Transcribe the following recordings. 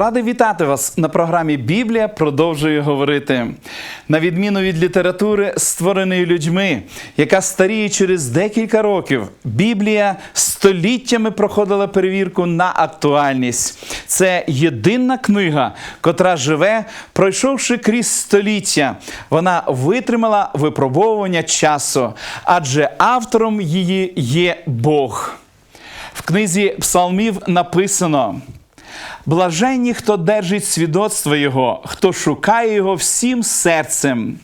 Радий вітати вас на програмі Біблія продовжує говорити. На відміну від літератури, створеної людьми, яка старіє через декілька років, Біблія століттями проходила перевірку на актуальність. Це єдина книга, котра живе, пройшовши крізь століття. Вона витримала випробовування часу, адже автором її є Бог. В книзі Псалмів написано. Блаженні, хто держить свідоцтво Його, хто шукає Його всім серцем.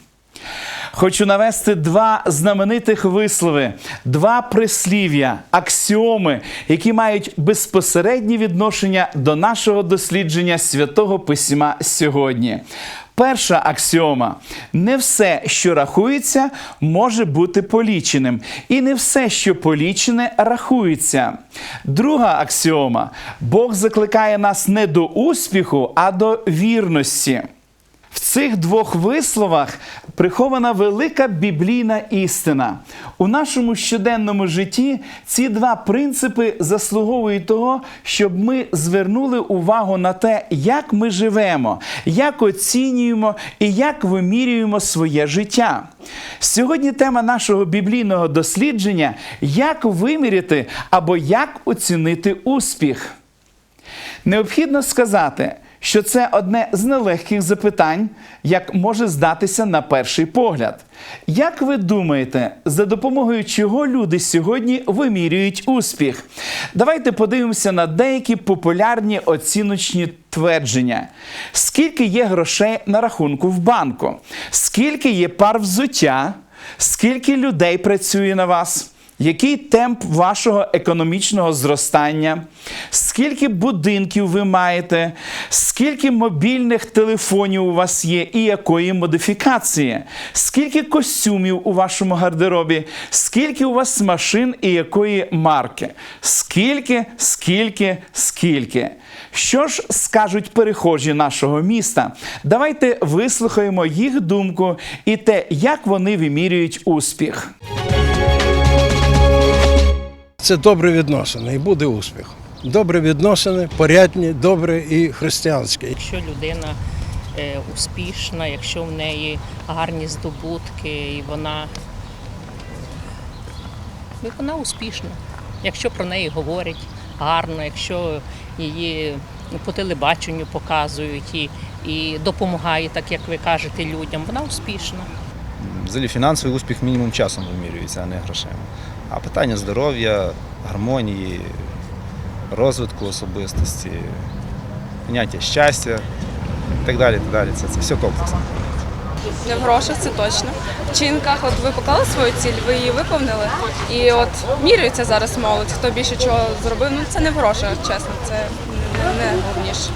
Хочу навести два знаменитих вислови, два прислів'я, аксіоми, які мають безпосереднє відношення до нашого дослідження святого письма сьогодні. Перша аксіома: не все, що рахується, може бути поліченим, і не все, що полічене, рахується. Друга аксіома: Бог закликає нас не до успіху, а до вірності. В цих двох висловах прихована велика біблійна істина. У нашому щоденному житті ці два принципи заслуговують того, щоб ми звернули увагу на те, як ми живемо, як оцінюємо і як вимірюємо своє життя. Сьогодні тема нашого біблійного дослідження як виміряти або як оцінити успіх. Необхідно сказати, що це одне з нелегких запитань, як може здатися на перший погляд. Як ви думаєте, за допомогою чого люди сьогодні вимірюють успіх? Давайте подивимося на деякі популярні оціночні твердження. Скільки є грошей на рахунку в банку? Скільки є пар взуття? Скільки людей працює на вас? Який темп вашого економічного зростання? Скільки будинків ви маєте? Скільки мобільних телефонів у вас є і якої модифікації? Скільки костюмів у вашому гардеробі? Скільки у вас машин і якої марки? Скільки, скільки, скільки? Що ж скажуть перехожі нашого міста? Давайте вислухаємо їх думку і те, як вони вимірюють успіх. Це добре відносини і буде успіх. Добре відносини, порядні, добре і християнські. Якщо людина е, успішна, якщо в неї гарні здобутки, і вона, і вона успішна. Якщо про неї говорять гарно, якщо її по телебаченню показують і, і допомагає, так як ви кажете, людям, вона успішна. Взагалі фінансовий успіх мінімум часом вимірюється, а не грошима. А питання здоров'я, гармонії, розвитку особистості, поняття щастя і так далі. так далі. Це, це все комплексно. Не в грошах, це точно. В вчинках, от ви поклали свою ціль, ви її виповнили. І от міряється зараз молодь, хто більше чого зробив. Ну це не в грошах, чесно, це не головніше.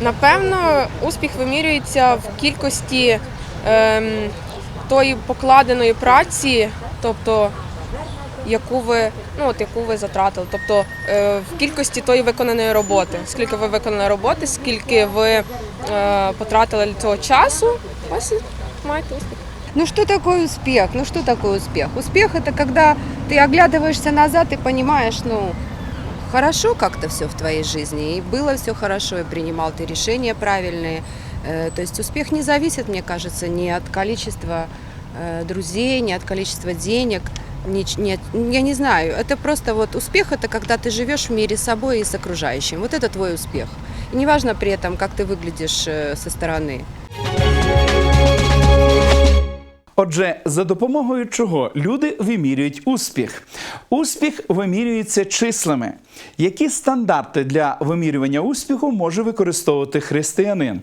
Напевно, успіх вимірюється в кількості ем, тої покладеної праці, тобто яку ви, ну, от, яку ви затратили, тобто е, в кількості тої виконаної роботи. Скільки ви виконали роботи, скільки ви е, потратили для цього часу, ось і маєте успіх. Ну что такое успех? Ну что такое успех? Успех это когда ты оглядываешься назад и понимаешь, ну, хорошо как-то все в твоей жизни, и было все хорошо, и принимал ты решения правильные. Э, То есть успех не зависит, мне кажется, ни от количества э, друзей, ни от количества денег, ни ч- ни от- я не знаю. Это просто вот успех это когда ты живешь в мире с собой и с окружающим. Вот это твой успех. И неважно при этом, как ты выглядишь э, со стороны. Отже, за допомогою чого люди вимірюють успіх? Успіх вимірюється числами. Які стандарти для вимірювання успіху може використовувати християнин?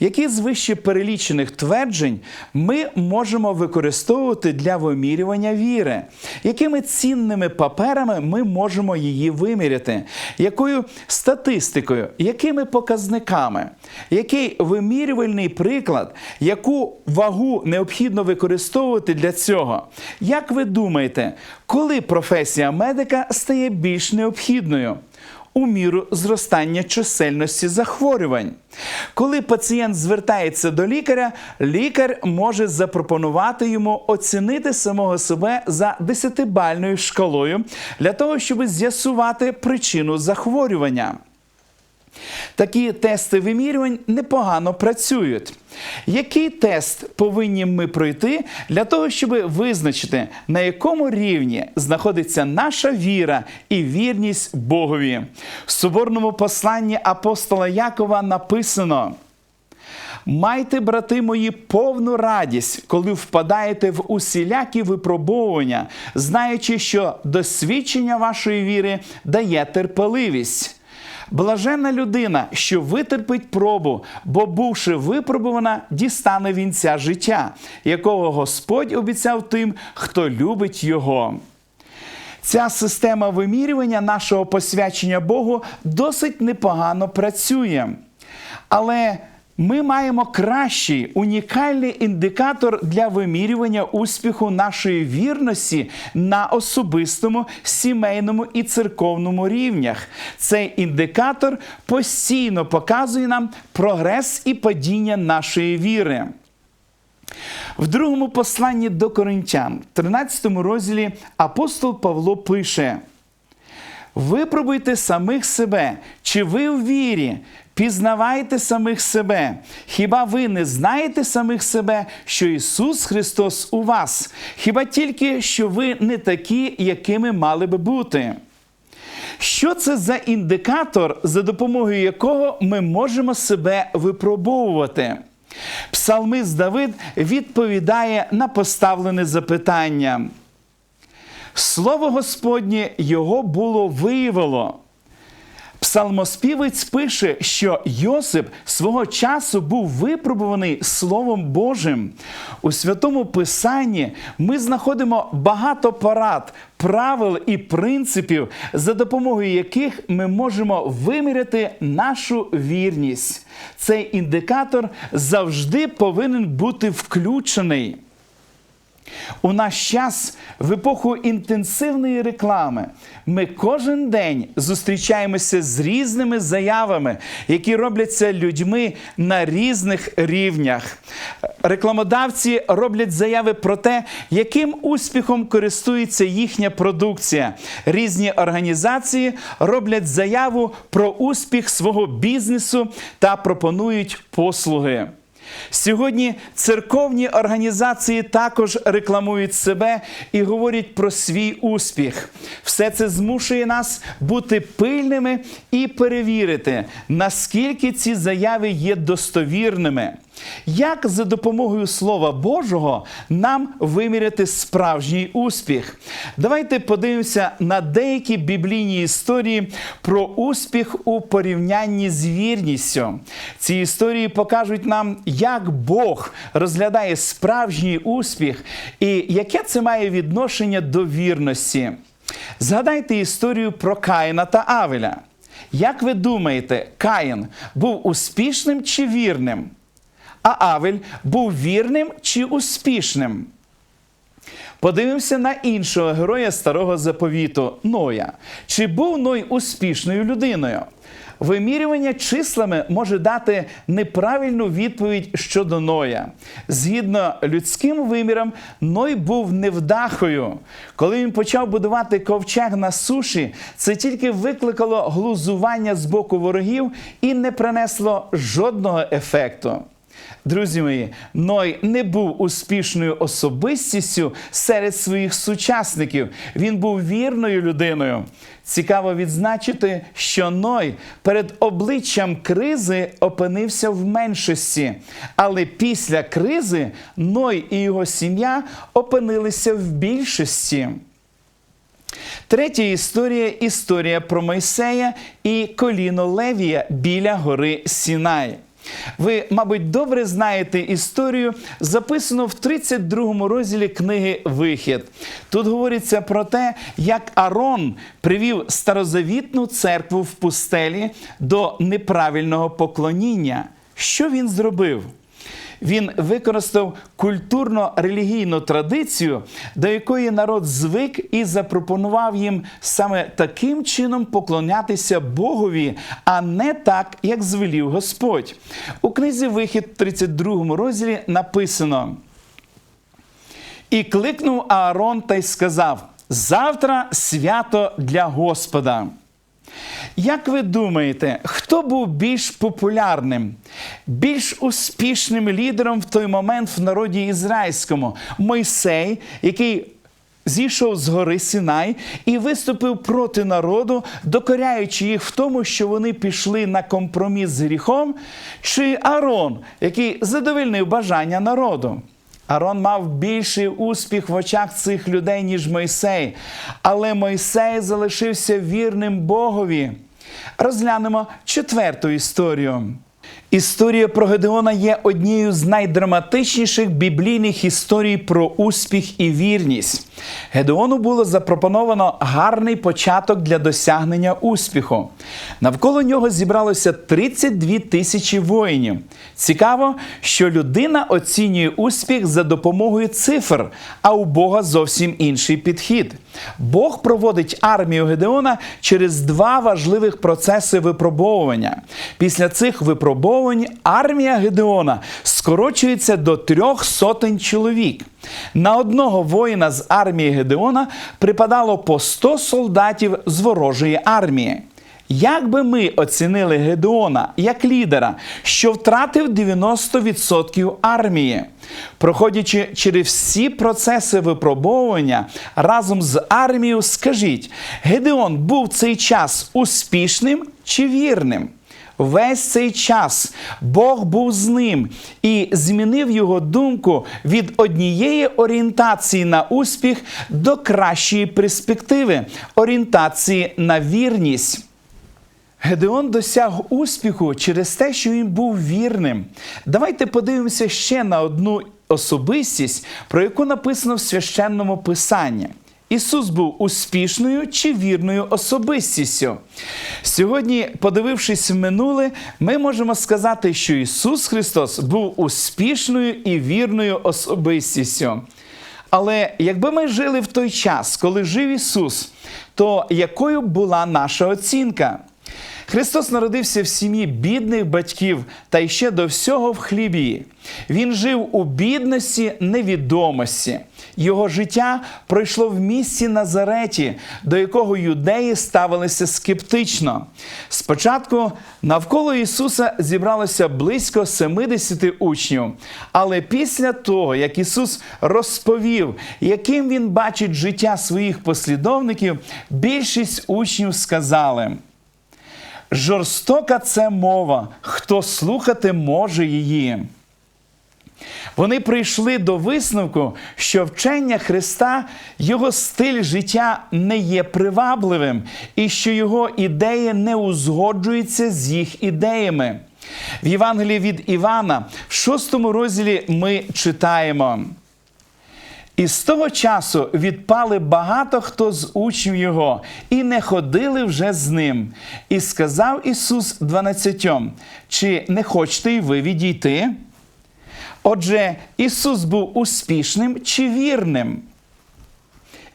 Які з вище перелічених тверджень ми можемо використовувати для вимірювання віри? Якими цінними паперами ми можемо її виміряти? Якою статистикою, якими показниками? Який вимірювальний приклад, яку вагу необхідно використовувати для цього? Як ви думаєте, коли професія медика стає більш необхідною? У міру зростання чисельності захворювань. Коли пацієнт звертається до лікаря, лікар може запропонувати йому оцінити самого себе за 10-бальною шкалою для того, щоб з'ясувати причину захворювання. Такі тести вимірювань непогано працюють. Який тест повинні ми пройти для того, щоб визначити, на якому рівні знаходиться наша віра і вірність Богові? В соборному посланні апостола Якова написано. Майте, брати мої, повну радість, коли впадаєте в усілякі випробовування, знаючи, що досвідчення вашої віри дає терпеливість. Блаженна людина, що витерпить пробу, бо, бувши випробувана, дістане вінця життя, якого Господь обіцяв тим, хто любить його. Ця система вимірювання нашого посвячення Богу досить непогано працює. Але ми маємо кращий унікальний індикатор для вимірювання успіху нашої вірності на особистому, сімейному і церковному рівнях. Цей індикатор постійно показує нам прогрес і падіння нашої віри. В другому посланні до Коринтян, 13 розділі, апостол Павло пише: Випробуйте самих себе, чи ви в вірі, пізнавайте самих себе. Хіба ви не знаєте самих себе, що Ісус Христос у вас? Хіба тільки що ви не такі, якими мали би бути? Що це за індикатор, за допомогою якого ми можемо себе випробовувати? Псалмист Давид відповідає на поставлене запитання. Слово Господнє його було виявило. Псалмоспівець пише, що Йосип свого часу був випробуваний Словом Божим. У святому Писанні ми знаходимо багато порад, правил і принципів, за допомогою яких ми можемо виміряти нашу вірність. Цей індикатор завжди повинен бути включений. У наш час, в епоху інтенсивної реклами, ми кожен день зустрічаємося з різними заявами, які робляться людьми на різних рівнях. Рекламодавці роблять заяви про те, яким успіхом користується їхня продукція. Різні організації роблять заяву про успіх свого бізнесу та пропонують послуги. Сьогодні церковні організації також рекламують себе і говорять про свій успіх. Все це змушує нас бути пильними і перевірити, наскільки ці заяви є достовірними. Як за допомогою Слова Божого нам виміряти справжній успіх? Давайте подивимося на деякі біблійні історії про успіх у порівнянні з вірністю. Ці історії покажуть нам, як Бог розглядає справжній успіх і яке це має відношення до вірності. Згадайте історію про Каїна та Авеля. Як ви думаєте, Каїн був успішним чи вірним? А Авель був вірним чи успішним? Подивимося на іншого героя старого заповіту Ноя. Чи був Ной успішною людиною? Вимірювання числами може дати неправильну відповідь щодо Ноя. Згідно людським вимірам, Ной був невдахою. Коли він почав будувати ковчег на суші, це тільки викликало глузування з боку ворогів і не принесло жодного ефекту. Друзі мої, Ной не був успішною особистістю серед своїх сучасників. Він був вірною людиною. Цікаво відзначити, що Ной перед обличчям кризи опинився в меншості, але після кризи Ной і його сім'я опинилися в більшості. Третя історія історія про Мойсея і коліно Левія біля гори Сінай. Ви, мабуть, добре знаєте історію, записану в 32 розділі книги Вихід. Тут говориться про те, як Арон привів старозавітну церкву в пустелі до неправильного поклоніння. Що він зробив? Він використав культурно-релігійну традицію, до якої народ звик і запропонував їм саме таким чином поклонятися Богові, а не так, як звелів Господь. У книзі Вихід, в 32 розділі написано. І кликнув Аарон та й сказав: Завтра свято для Господа. Як ви думаєте, хто був більш популярним, більш успішним лідером в той момент в народі ізраїльському? Мойсей, який зійшов з гори Сінай і виступив проти народу, докоряючи їх в тому, що вони пішли на компроміс з гріхом, чи Арон, який задовольнив бажання народу? Арон мав більший успіх в очах цих людей, ніж Мойсей. Але Мойсей залишився вірним Богові. Розглянемо четверту історію. Історія про Гедеона є однією з найдраматичніших біблійних історій про успіх і вірність. Гедеону було запропоновано гарний початок для досягнення успіху. Навколо нього зібралося 32 тисячі воїнів. Цікаво, що людина оцінює успіх за допомогою цифр, а у Бога зовсім інший підхід. Бог проводить армію Гедеона через два важливих процеси випробовування. Після цих випробовувань армія Гедеона скорочується до трьох сотень чоловік. На одного воїна з армії Гедеона припадало по 100 солдатів з ворожої армії. Як би ми оцінили Гедеона як лідера, що втратив 90% армії, проходячи через всі процеси випробовування разом з армією, скажіть, Гедеон був цей час успішним чи вірним? Весь цей час Бог був з ним і змінив його думку від однієї орієнтації на успіх до кращої перспективи орієнтації на вірність. Гедеон досяг успіху через те, що він був вірним. Давайте подивимося ще на одну особистість, про яку написано в священному писанні. Ісус був успішною чи вірною особистістю. Сьогодні, подивившись в минуле, ми можемо сказати, що Ісус Христос був успішною і вірною особистістю. Але якби ми жили в той час, коли жив Ісус, то якою була наша оцінка? Христос народився в сім'ї бідних батьків та ще до всього в хлібі. Він жив у бідності невідомості. Його життя пройшло в місті Назареті, до якого юдеї ставилися скептично. Спочатку навколо Ісуса зібралося близько 70 учнів. Але після того, як Ісус розповів, яким Він бачить життя своїх послідовників, більшість учнів сказали. Жорстока це мова, хто слухати може її. Вони прийшли до висновку, що вчення Христа, його стиль життя не є привабливим, і що його ідеї не узгоджуються з їх ідеями. В Євангелії від Івана, в шостому розділі ми читаємо. І з того часу відпали багато хто з учнів його, і не ходили вже з ним. І сказав Ісус дванадцятьом: Чи не хочете й ви відійти? Отже, Ісус був успішним чи вірним?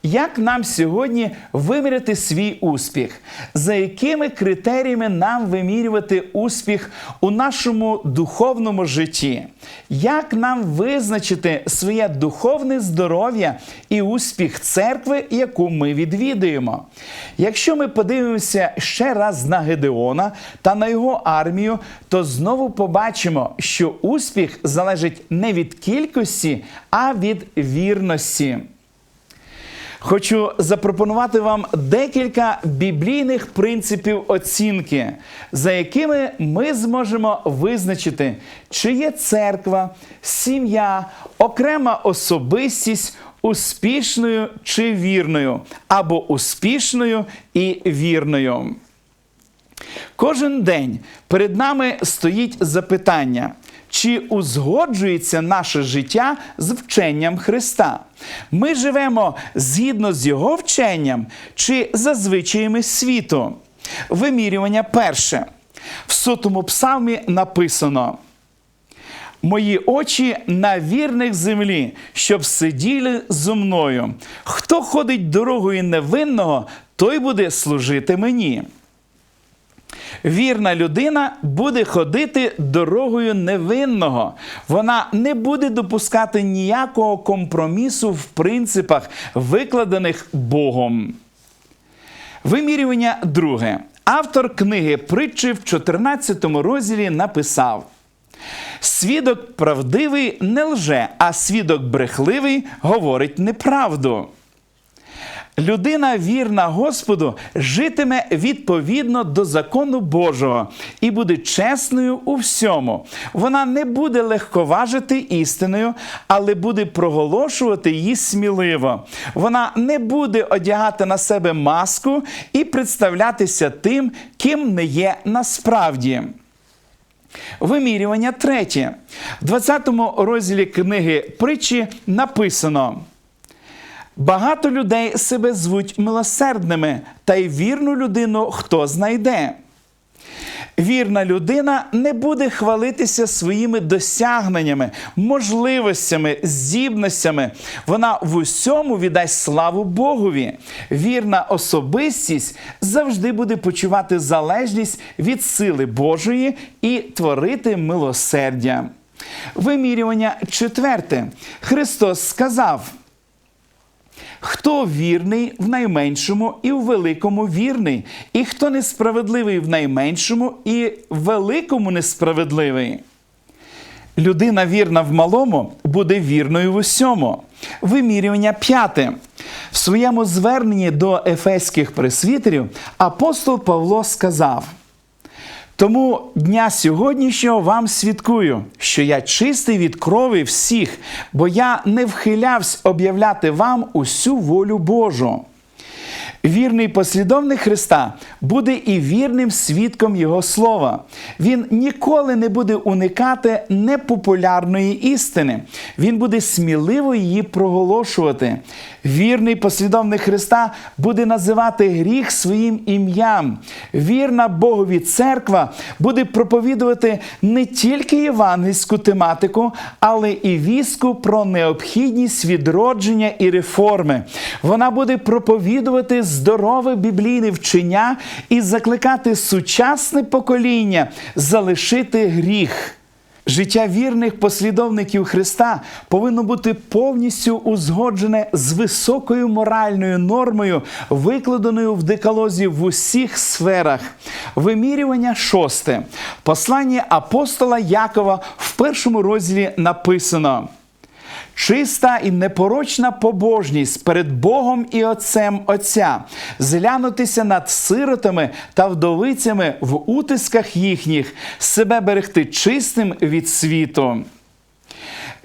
Як нам сьогодні виміряти свій успіх? За якими критеріями нам вимірювати успіх у нашому духовному житті? Як нам визначити своє духовне здоров'я і успіх церкви, яку ми відвідуємо? Якщо ми подивимося ще раз на Гедеона та на його армію, то знову побачимо, що успіх залежить не від кількості, а від вірності. Хочу запропонувати вам декілька біблійних принципів оцінки, за якими ми зможемо визначити, чи є церква, сім'я, окрема особистість успішною чи вірною, або успішною і вірною. Кожен день перед нами стоїть запитання, чи узгоджується наше життя з вченням Христа. Ми живемо згідно з Його вченням чи за звичаями світу. Вимірювання перше. В сотому псалмі написано. Мої очі на вірних землі, щоб сиділи зо мною. Хто ходить дорогою невинного, той буде служити мені. Вірна людина буде ходити дорогою невинного. Вона не буде допускати ніякого компромісу в принципах, викладених Богом. Вимірювання друге. Автор книги Притчі в 14 розділі написав: Свідок правдивий не лже, а свідок брехливий говорить неправду. Людина вірна Господу житиме відповідно до закону Божого і буде чесною у всьому. Вона не буде легковажити істиною, але буде проголошувати її сміливо. Вона не буде одягати на себе маску і представлятися тим, ким не є насправді. Вимірювання третє. В 20 розділі книги притчі написано. Багато людей себе звуть милосердними, та й вірну людину хто знайде. Вірна людина не буде хвалитися своїми досягненнями, можливостями, здібностями. Вона в усьому віддасть славу Богові. Вірна особистість завжди буде почувати залежність від сили Божої і творити милосердя. Вимірювання четверте. Христос сказав. Хто вірний в найменшому і в великому вірний, і хто несправедливий в найменшому і в великому несправедливий. Людина вірна в малому буде вірною в усьому. Вимірювання п'яте. В своєму зверненні до ефеських пресвітерів апостол Павло сказав. Тому дня сьогоднішнього вам свідкую, що я чистий від крові всіх, бо я не вхилявсь об'являти вам усю волю Божу. Вірний послідовник Христа буде і вірним свідком Його слова. Він ніколи не буде уникати непопулярної істини. Він буде сміливо її проголошувати. Вірний послідовник Христа буде називати гріх своїм ім'ям. Вірна Богові церква буде проповідувати не тільки євангельську тематику, але і віску про необхідність відродження і реформи. Вона буде проповідувати здорове біблійне вчення і закликати сучасне покоління залишити гріх. Життя вірних послідовників Христа повинно бути повністю узгоджене з високою моральною нормою, викладеною в декалозі в усіх сферах. Вимірювання шосте. Послання апостола Якова в першому розділі написано. Чиста і непорочна побожність перед Богом і Отцем Отця, зглянутися над сиротами та вдовицями в утисках їхніх, себе берегти чистим від світу.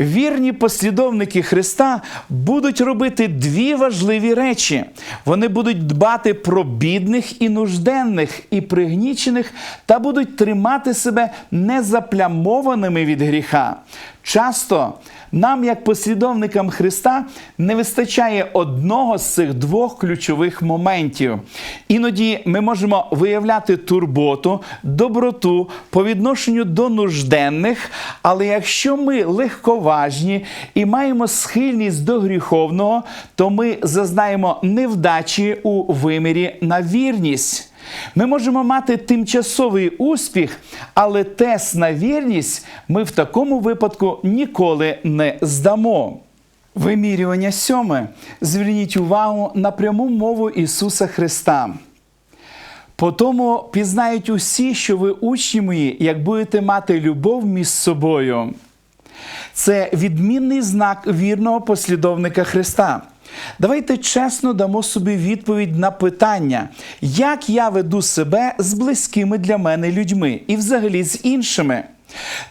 Вірні послідовники Христа будуть робити дві важливі речі. Вони будуть дбати про бідних і нужденних, і пригнічених, та будуть тримати себе незаплямованими від гріха. Часто нам, як послідовникам Христа, не вистачає одного з цих двох ключових моментів. Іноді ми можемо виявляти турботу, доброту по відношенню до нужденних, але якщо ми легковажні і маємо схильність до гріховного, то ми зазнаємо невдачі у вимірі на вірність. Ми можемо мати тимчасовий успіх, але тест на вірність ми в такому випадку ніколи не здамо. Вимірювання сьоме. Зверніть увагу на пряму мову Ісуса Христа. По тому пізнають усі, що ви учні мої, як будете мати любов між собою. Це відмінний знак вірного послідовника Христа. Давайте чесно дамо собі відповідь на питання, як я веду себе з близькими для мене людьми і взагалі з іншими.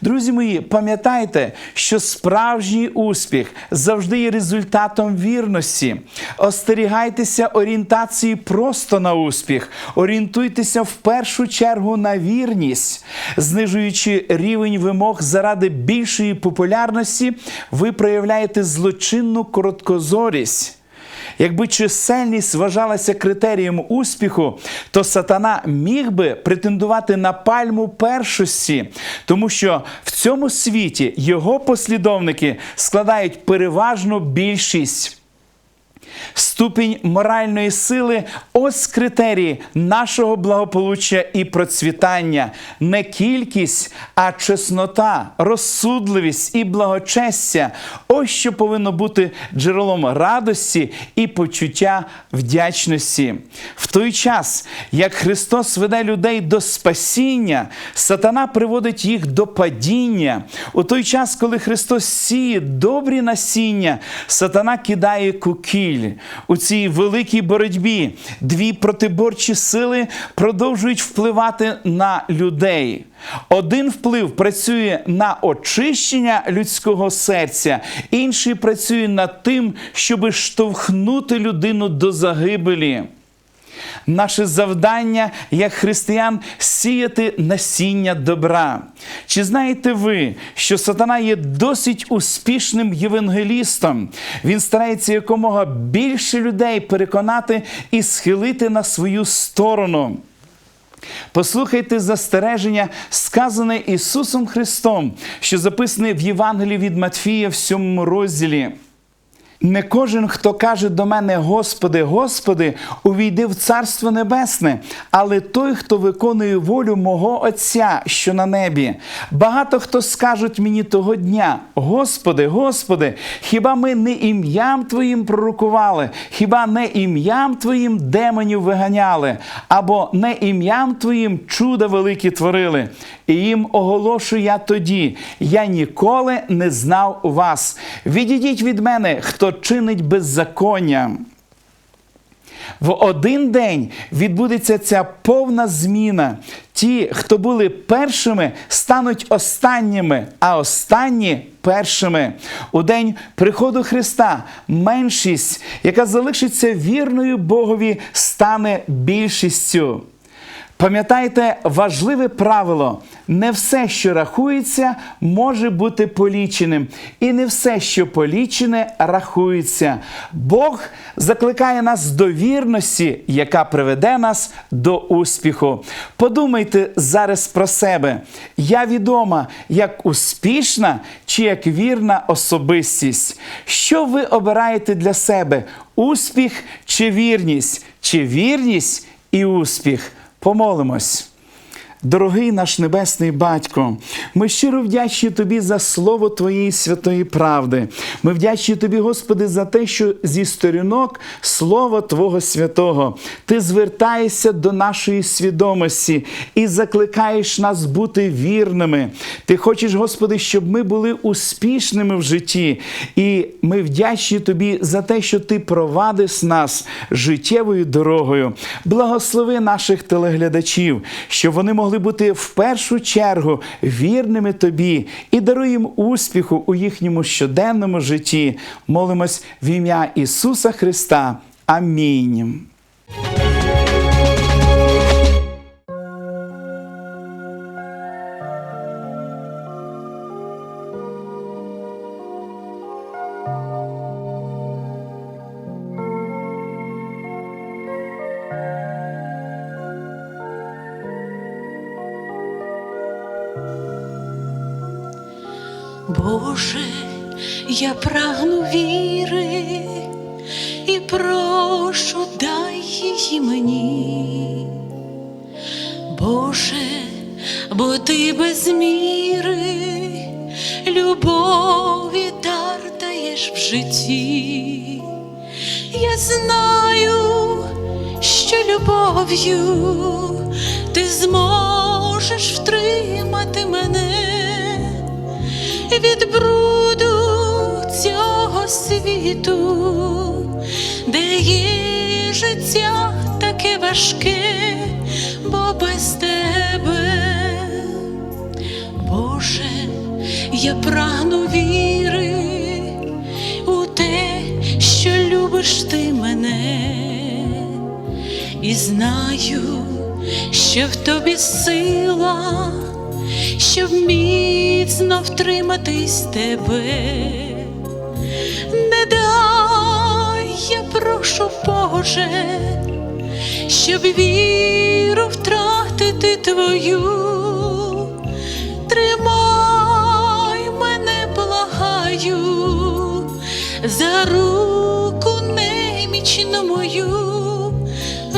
Друзі мої, пам'ятайте, що справжній успіх завжди є результатом вірності. Остерігайтеся орієнтації просто на успіх, орієнтуйтеся в першу чергу на вірність, знижуючи рівень вимог заради більшої популярності, ви проявляєте злочинну короткозорість. Якби чисельність вважалася критерієм успіху, то сатана міг би претендувати на пальму першості, тому що в цьому світі його послідовники складають переважну більшість. Ступінь моральної сили ось критерії нашого благополуччя і процвітання, не кількість, а чеснота, розсудливість і благочестя. Ось що повинно бути джерелом радості і почуття вдячності. В той час, як Христос веде людей до спасіння, сатана приводить їх до падіння. У той час, коли Христос сіє добрі насіння, сатана кидає кукіль. У цій великій боротьбі дві протиборчі сили продовжують впливати на людей. Один вплив працює на очищення людського серця, інший працює над тим, щоб штовхнути людину до загибелі. Наше завдання як християн сіяти насіння добра. Чи знаєте ви, що сатана є досить успішним євангелістом? Він старається якомога більше людей переконати і схилити на свою сторону. Послухайте застереження, сказане Ісусом Христом, що записане в Євангелії від Матфія в сьомому розділі. Не кожен, хто каже до мене, Господи, Господи, увійде в Царство Небесне, але той, хто виконує волю мого Отця, що на небі. Багато хто скажуть мені того дня: Господи, Господи, хіба ми не ім'ям Твоїм пророкували, хіба не ім'ям Твоїм демонів виганяли, або не ім'ям Твоїм чуда великі творили? І їм оголошую я тоді: я ніколи не знав вас. Відійдіть від мене, хто чинить беззаконня. В один день відбудеться ця повна зміна. Ті, хто були першими, стануть останніми, а останні першими. У день приходу Христа меншість, яка залишиться вірною Богові, стане більшістю. Пам'ятайте важливе правило: не все, що рахується, може бути поліченим, і не все, що полічене, рахується. Бог закликає нас до вірності, яка приведе нас до успіху. Подумайте зараз про себе. Я відома як успішна чи як вірна особистість. Що ви обираєте для себе? Успіх чи вірність? Чи вірність і успіх? Помолимось. Дорогий наш Небесний Батько, ми щиро вдячні Тобі за слово Твоєї святої правди. Ми вдячні Тобі, Господи, за те, що зі сторінок Слова Твого Святого Ти звертаєшся до нашої свідомості і закликаєш нас бути вірними. Ти хочеш, Господи, щоб ми були успішними в житті. І ми вдячні Тобі за те, що Ти провадиш нас життєвою дорогою. Благослови наших телеглядачів, щоб вони могли бути в першу чергу вірними тобі і даруй їм успіху у їхньому щоденному житті. Молимось в ім'я Ісуса Христа. Амінь. Боже, я прагну віри і прошу, дай її мені. Боже, бо ти без міри, любові дар даєш в житті. Я знаю, що любов'ю ти зможеш втримати мене бруду цього світу, де є життя таке важке, бо без тебе, Боже, я прагну віри у те, що любиш ти мене, і знаю, що в тобі сила щоб міцно втриматись тебе, не дай, я прошу, Боже, щоб віру втратити твою, тримай мене, благаю, за руку не вічну мою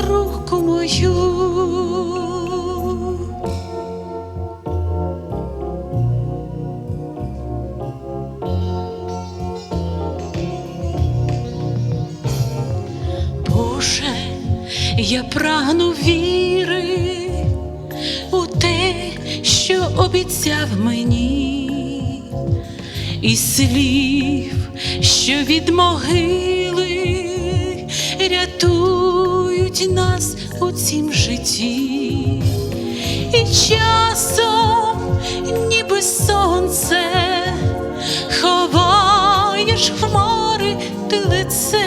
руку мою. Я прагну віри у те, що обіцяв мені, і слів, що від могили рятують нас у цім житті, і часом, ніби сонце, ховаєш хмари ти лице,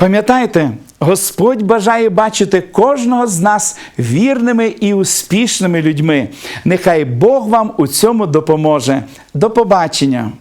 Пам'ятайте, Господь бажає бачити кожного з нас вірними і успішними людьми. Нехай Бог вам у цьому допоможе. До побачення!